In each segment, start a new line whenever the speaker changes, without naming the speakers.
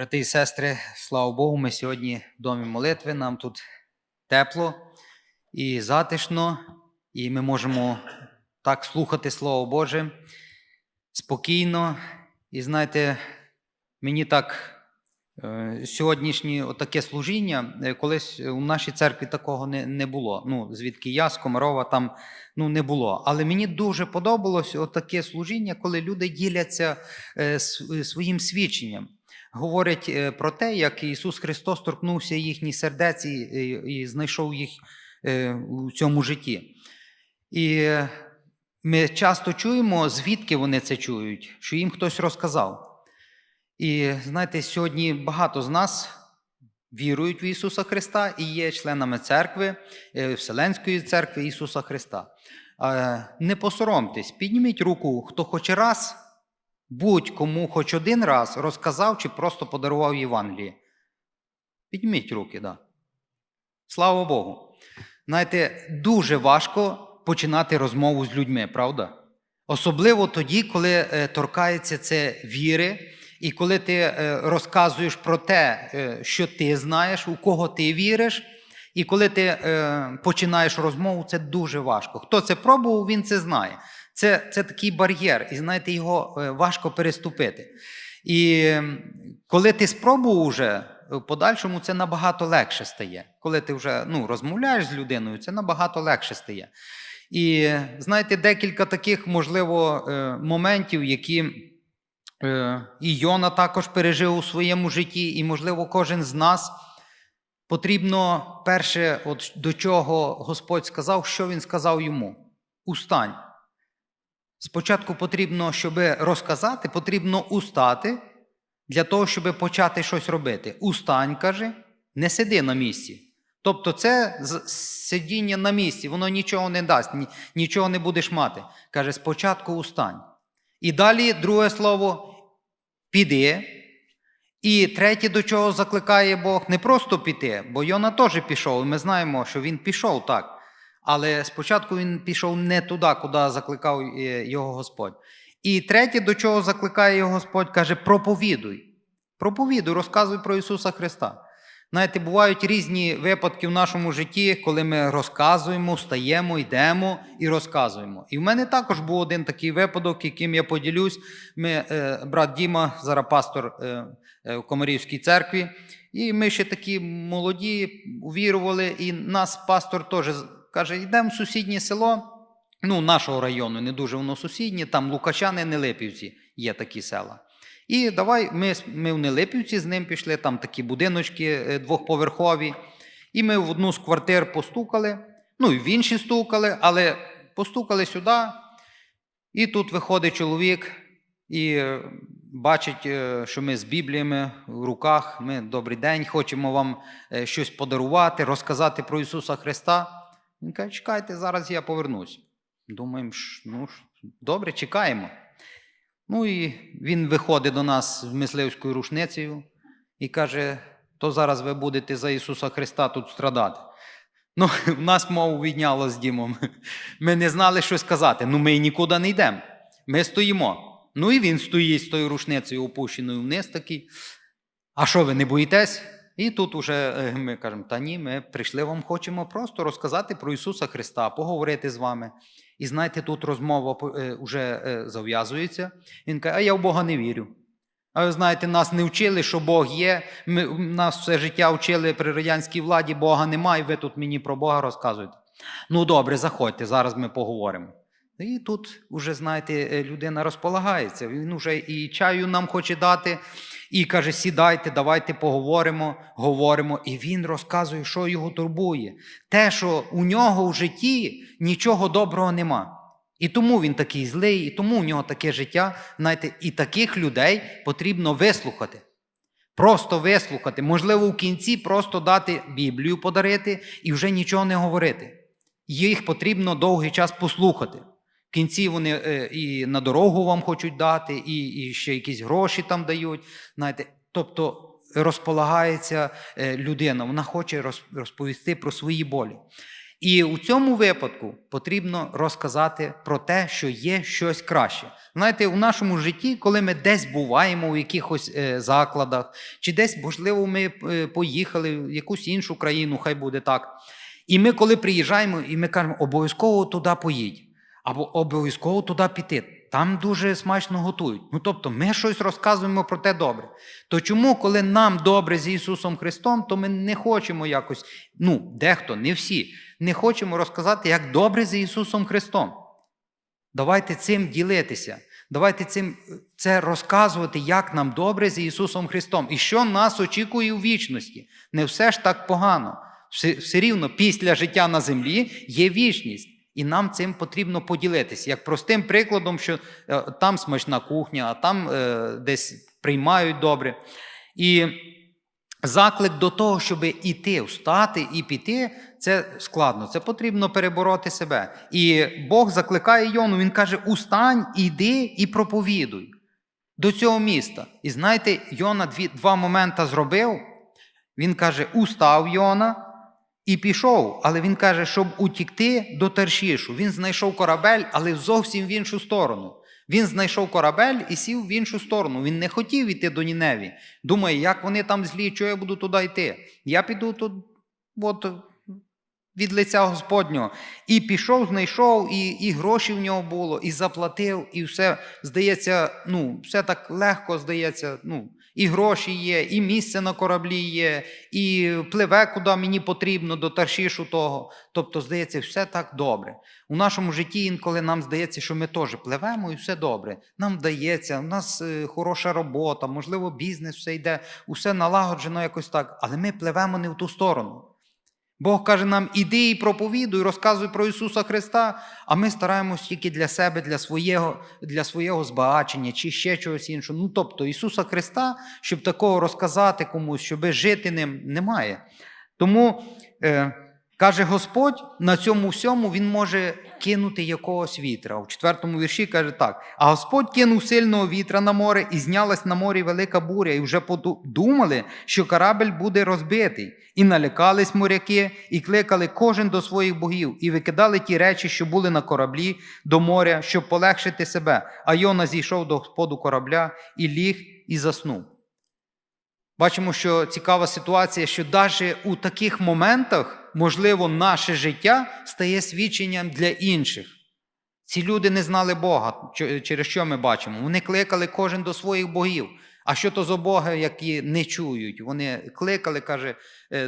Брати і сестри, слава Богу, ми сьогодні в домі молитви. Нам тут тепло і затишно, і ми можемо так слухати Слово Боже спокійно. І знаєте, мені так е, сьогоднішнє таке служіння, е, колись у нашій церкві такого не, не було. Ну, звідки я, з Комарова, там ну, не було. Але мені дуже подобалось таке служіння, коли люди діляться е, своїм свідченням говорять е, про те, як Ісус Христос торкнувся їхніх сердець і, і, знайшов їх е, у цьому житті. І е, ми часто чуємо, звідки вони це чують, що їм хтось розказав. І знаєте, сьогодні багато з нас вірують в Ісуса Христа і є членами церкви, Вселенської церкви Ісуса Христа. Не посоромтесь, підніміть руку, хто хоч раз будь-кому хоч один раз розказав чи просто подарував Євангеліє. Підніміть руки, да. Слава Богу. Знаєте, дуже важко починати розмову з людьми, правда? Особливо тоді, коли е, торкається це віри, і коли ти е, розказуєш про те, е, що ти знаєш, у кого ти віриш, і коли ти починаєш розмову, це дуже важко. Хто це пробував, він це знає. Це, це такий бар'єр, і знаєте, його е, важко переступити. І коли ти спробував вже, в подальшому це набагато легше стає. Коли ти вже ну, розмовляєш з людиною, це набагато легше стає. І знаєте, декілька таких, можливо, е, моментів, які е, і Йона також пережив у своєму житті, і, можливо, кожен з нас. Потрібно перше, от до чого Господь сказав, що він сказав йому: Устань. Спочатку потрібно, щоб розказати, потрібно устати для того, щоб почати щось робити. Устань, каже, не сиди на місці. Тобто, це сидіння на місці, воно нічого не дасть, ні- нічого не будеш мати. Каже, спочатку устань. І далі друге слово піди. І третє, до чого закликає Бог, не просто піти, бо Йона теж пішов, і ми знаємо, що він пішов так. Але спочатку він пішов не туди, куди закликав е, його Господь. І третє, до чого закликає його Господь, каже: проповідуй. Проповідуй, розказуй про Ісуса Христа. Знаєте, бувають різні випадки в нашому житті, коли ми розказуємо, встаємо, йдемо і розказуємо. І в мене також був один такий випадок, яким я поділюсь. Ми, е, брат Діма, зараз пастор е, в Комарівській церкві, і ми ще такі молоді, увірували, і нас пастор теж каже: йдемо в сусіднє село, ну, нашого району, не дуже воно сусіднє, там Лукачани, Нелипівці є такі села. І давай ми, ми в Нелипівці з ним пішли, там такі будиночки е, двохповерхові. І ми в одну з квартир постукали, ну і в інші стукали, але постукали сюди. І тут виходить чоловік і е, бачить, е, що ми з Бібліями в руках. Ми добрий день, хочемо вам щось подарувати, розказати про Ісуса Христа. Він каже, чекайте, зараз я повернусь. Думаємо, ну добре, чекаємо. Ну і він виходить до нас з мисливською рушницею і каже: то зараз ви будете за Ісуса Христа тут страдати. Ну, в нас мову відняло з Дімом. Ми не знали, що сказати. Ну, ми нікуди не йдемо. Ми стоїмо. Ну і він стоїть з тою рушницею опущеною вниз такий. А що ви не боїтесь? І тут уже е, ми кажемо: та ні, ми прийшли вам, хочемо просто розказати про Ісуса Христа, поговорити з вами. І знаєте, тут розмова вже зав'язується. Він каже, а я в Бога не вірю. А ви знаєте, нас не вчили, що Бог є. Ми, нас все життя вчили при радянській владі, Бога немає, і ви тут мені про Бога розказуєте. Ну добре, заходьте, зараз ми поговоримо. І тут вже, знаєте, е, людина розполагається. Він вже і чаю нам хоче дати, і каже: сідайте, давайте поговоримо, говоримо. І він розказує, що його турбує. Те, що у нього в житті нічого доброго нема. І тому він такий злий, і тому у нього таке життя. Знаєте, і таких людей потрібно вислухати. Просто вислухати. Можливо, в кінці просто дати Біблію подарити і вже нічого не говорити. Їх потрібно довгий час послухати. Кінці вони е, і на дорогу вам хочуть дати, і, і ще якісь гроші там дають. Знаєте, тобто розполагається е, людина, вона хоче розповісти про свої болі. І у цьому випадку потрібно розказати про те, що є щось краще. Знаєте, у нашому житті, коли ми десь буваємо у якихось е, закладах, чи десь, можливо, ми поїхали в якусь іншу країну, хай буде так. І ми, коли приїжджаємо, і ми кажемо, обов'язково туди поїдь, або обов'язково туди піти. Там дуже смачно готують. Ну тобто, ми щось розказуємо про те добре. То чому, коли нам добре з Ісусом Христом, то ми не хочемо якось, ну, дехто, не всі, не хочемо розказати, як добре з Ісусом Христом. Давайте цим ділитися. Давайте цим це розказувати, як нам добре з Ісусом Христом і що нас очікує у вічності. Не все ж так погано. Все, все рівно після життя на землі є вічність. І нам цим потрібно поділитися. Як простим прикладом, що е, там смачна кухня, а там е, десь приймають добре. І заклик до того, щоб іти, встати і піти, це складно. Це потрібно перебороти себе. І Бог закликає Йону, він каже: Устань, іди і проповідуй до цього міста. І знаєте, Йона дві, два моменти зробив. Він каже: Устав Йона. І пішов, але він каже, щоб утікти до Таршішу. Він знайшов корабель, але зовсім в іншу сторону. Він знайшов корабель і сів в іншу сторону. Він не хотів йти до Ніневі. Думає, як вони там злі, що я буду туди йти. Я піду тут от, від лиця Господнього. І пішов, знайшов, і і гроші в нього було, і заплатив, і все здається, ну, все так легко здається. ну, і гроші є, і місце на кораблі є, і пливе, куди мені потрібно, до таршішу того. Тобто, здається, все так добре. У нашому житті інколи нам здається, що ми теж пливемо і все добре. Нам вдається, у нас е, хороша робота, можливо, бізнес все йде, усе налагоджено якось так, але ми пливемо не в ту сторону. Бог каже нам, іди і проповідуй, розказуй про Ісуса Христа, а ми стараємось тільки для себе, для свого для свого збагачення чи ще чогось іншого. Ну, тобто Ісуса Христа, щоб такого розказати комусь, щоб жити ним, немає. Тому, е, каже Господь, на цьому всьому Він може кинути якогось вітра. У четвертому вірші каже так: а Господь кинув сильного вітра на море, і знялась на морі велика буря, і вже подумали, що корабель буде розбитий. І налякались моряки, і кликали кожен до своїх богів, і викидали ті речі, що були на кораблі до моря, щоб полегшити себе. А Йона зійшов до господу корабля і ліг і заснув. Бачимо, що цікава ситуація, що навіть у таких моментах, можливо, наше життя стає свідченням для інших. Ці люди не знали Бога, через що ми бачимо. Вони кликали кожен до своїх богів. А що то за боги, які не чують? Вони кликали, каже,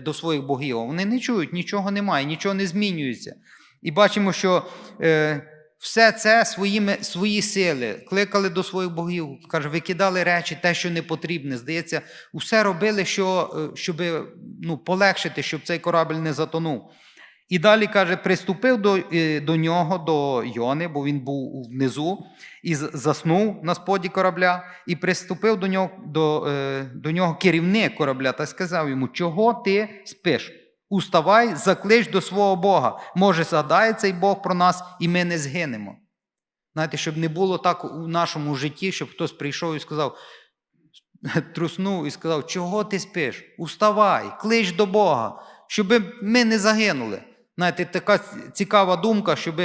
до своїх богів. Вони не чують, нічого немає, нічого не змінюється. І бачимо, що е, все це своїми, свої сили кликали до своїх богів, каже, викидали речі, те, що не потрібне. Здається, усе робили, що, щоб ну, полегшити, щоб цей корабль не затонув. І далі каже, приступив до до нього, до Йони, бо він був внизу, і заснув на споді корабля, і приступив до нього до, до нього керівник корабля та сказав йому, чого ти спиш? Уставай, заклич до свого Бога. Може, згадає цей Бог про нас, і ми не згинемо. Знаєте, щоб не було так у нашому житті, щоб хтось прийшов і сказав, труснув і сказав, чого ти спиш? Уставай, клич до Бога, щоб ми не загинули. Знаєте, така цікава думка, щоб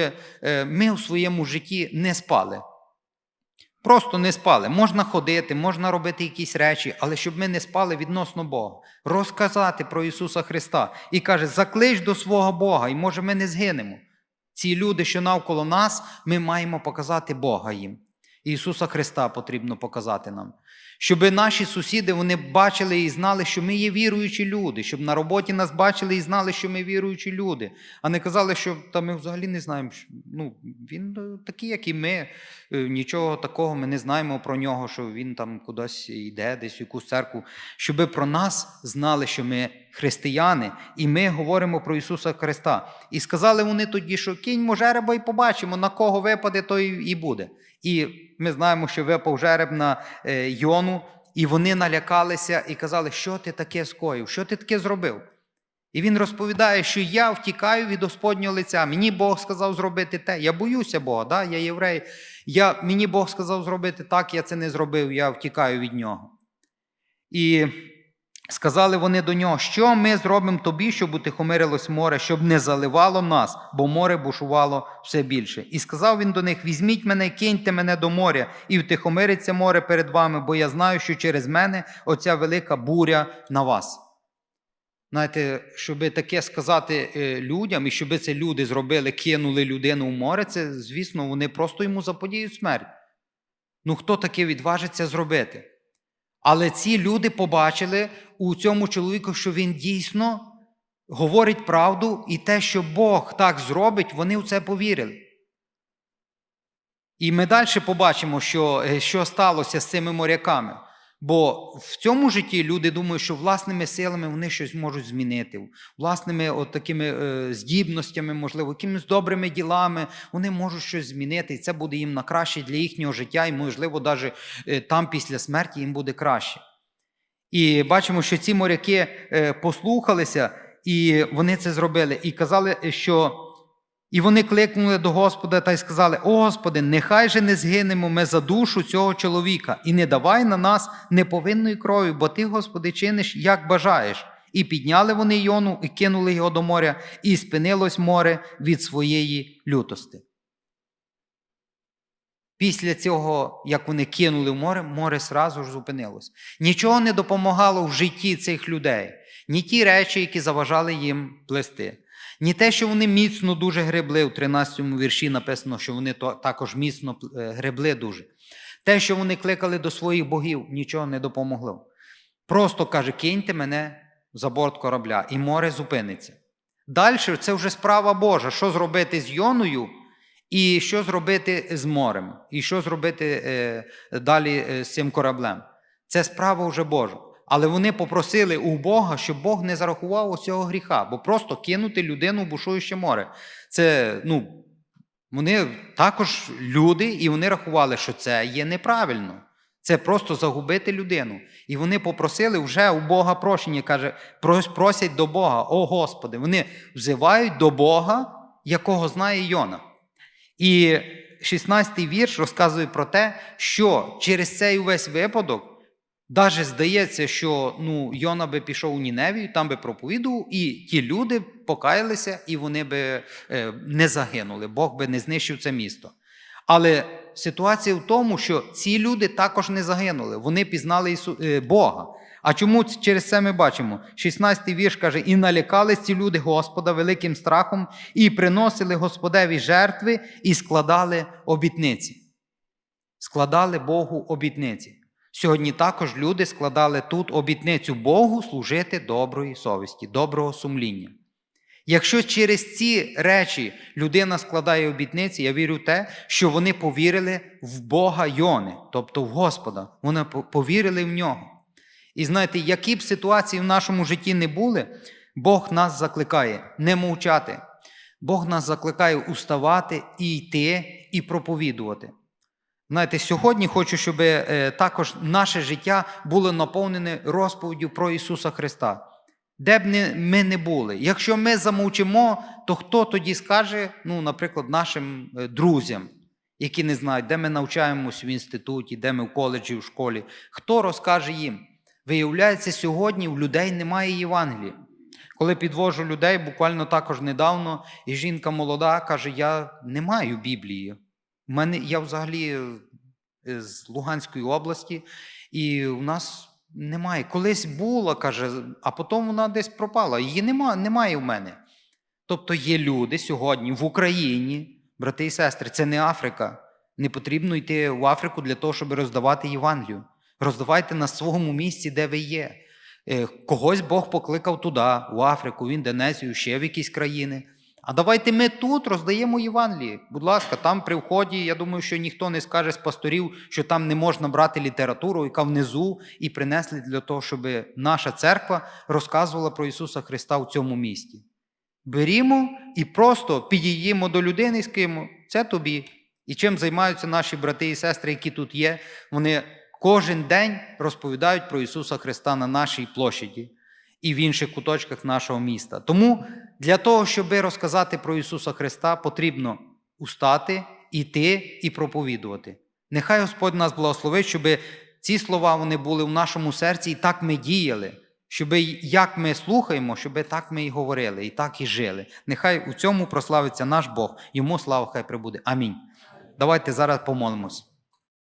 ми у своєму житті не спали. Просто не спали. Можна ходити, можна робити якісь речі, але щоб ми не спали відносно Бога. Розказати про Ісуса Христа. І каже, заклич до свого Бога, і може ми не згинемо. Ці люди, що навколо нас, ми маємо показати Бога їм. Ісуса Христа потрібно показати нам. Щоб наші сусіди вони бачили і знали, що ми є віруючі люди, щоб на роботі нас бачили і знали, що ми віруючі люди, а не казали, що та ми взагалі не знаємо. Що, ну, Він такий, як і ми. Нічого такого ми не знаємо про нього, що він там кудись йде, десь в якусь церкву. Щоб про нас знали, що ми християни, і ми говоримо про Ісуса Христа. І сказали вони тоді, що кінь жереба і побачимо, на кого випаде, то і буде. І ми знаємо, що випав жереб на Йону, і вони налякалися і казали, що ти таке скоїв, що ти таке зробив. І він розповідає, що я втікаю від Господнього лиця. Мені Бог сказав зробити те. Я боюся Бога, да? я єврей. Я, Мені Бог сказав зробити так, я це не зробив, я втікаю від нього. І Сказали вони до нього, що ми зробимо тобі, щоб утихомирилось море, щоб не заливало нас, бо море бушувало все більше. І сказав він до них: Візьміть мене, киньте мене до моря, і втихомириться море перед вами, бо я знаю, що через мене оця велика буря на вас. Знаєте, щоб таке сказати е, людям, і щоб це люди зробили, кинули людину в море, це, звісно, вони просто йому заподіють смерть. Ну хто таке відважиться зробити? Але ці люди побачили у цьому чоловіку, що він дійсно говорить правду, і те, що Бог так зробить, вони в це повірили. І ми далі побачимо, що, е, що сталося з цими моряками. Бо в цьому житті люди думають, що власними силами вони щось можуть змінити, власними от такими е, здібностями, можливо, якимись добрими ділами вони можуть щось змінити, і це буде їм на краще для їхнього життя, і, можливо, навіть е, там після смерті їм буде краще. І бачимо, що ці моряки е, послухалися, і вони це зробили, і казали, що. І вони кликнули до Господа та й сказали: О Господи, нехай же не згинемо ми за душу цього чоловіка, і не давай на нас неповинної крові, бо ти, Господи, чиниш, як бажаєш. І підняли вони Йону, і кинули його до моря, і спинилось море від своєї лютости. Після цього, як вони кинули в море, море сразу ж зупинилось. Нічого не допомагало в житті цих людей, ні ті речі, які заважали їм плести. Ні те, що вони міцно дуже гребли, у 13 му вірші написано, що вони також міцно е, гребли дуже. Те, що вони кликали до своїх богів, нічого не допомогло. Просто каже, киньте мене за борт корабля, і море зупиниться. Далі це вже справа Божа, що зробити з Йоною, і що зробити з морем, і що зробити е, далі е, з цим кораблем. Це справа вже Божа. Але вони попросили у Бога, щоб Бог не зарахував оцього гріха, бо просто кинути людину в бушуюче море. Це, ну, вони також люди, і вони рахували, що це є неправильно. Це просто загубити людину. І вони попросили вже у Бога прощення, каже, просять до Бога, о Господи, вони взивають до Бога, якого знає Йона. І 16-й вірш розказує про те, що через цей увесь випадок. Даже здається, що ну, Йона би пішов у Ніневію, там би проповідував, і ті люди покаялися, і вони би е, не загинули. Бог би не знищив це місто. Але ситуація в тому, що ці люди також не загинули, вони пізнали Ісу... е, Бога. А чому через це ми бачимо? 16-й вірш каже: і налякались ці люди Господа великим страхом, і приносили Господеві жертви, і складали обітниці. Складали Богу обітниці. Сьогодні також люди складали тут обітницю Богу служити доброї совісті, доброго сумління. Якщо через ці речі людина складає обітниці, я вірю в те, що вони повірили в Бога Йони, тобто в Господа, вони повірили в нього. І знаєте, які б ситуації в нашому житті не були, Бог нас закликає не мовчати. Бог нас закликає уставати і йти, і проповідувати. Знаєте, сьогодні хочу, щоб е, також наше життя було наповнене розповіддю про Ісуса Христа. Де б ми не були. Якщо ми замовчимо, то хто тоді скаже, ну, наприклад, нашим е, друзям, які не знають, де ми навчаємось в інституті, де ми в коледжі, в школі, хто розкаже їм? Виявляється, сьогодні у людей немає Євангелія. Коли підвожу людей, буквально також недавно, і жінка молода каже: Я не маю Біблії. Мене я взагалі з Луганської області, і у нас немає. Колись була, каже, а потім вона десь пропала. Її немає, немає в мене. Тобто є люди сьогодні в Україні, брати і сестри, це не Африка. Не потрібно йти в Африку для того, щоб роздавати Євангелію. Роздавайте на своєму місці, де ви є. Когось Бог покликав туди, в Африку, в Індонезію, ще в якісь країни. А давайте ми тут роздаємо Євангелії. Будь ласка, там при вході, я думаю, що ніхто не скаже з пасторів, що там не можна брати літературу, яка внизу, і принесли для того, щоб наша церква розказувала про Ісуса Христа в цьому місті. Берімо і просто підійдімо до людини і скажемо, це тобі. І чим займаються наші брати і сестри, які тут є, вони кожен день розповідають про Ісуса Христа на нашій площаді і в інших куточках нашого міста. Тому для того, щоб розказати про Ісуса Христа, потрібно устати, іти і проповідувати. Нехай Господь нас благословить, щоб ці слова вони були в нашому серці, і так ми діяли. Щоб як ми слухаємо, щоб так ми і говорили, і так і жили. Нехай у цьому прославиться наш Бог. Йому слава хай прибуде. Амінь. Давайте зараз помолимось.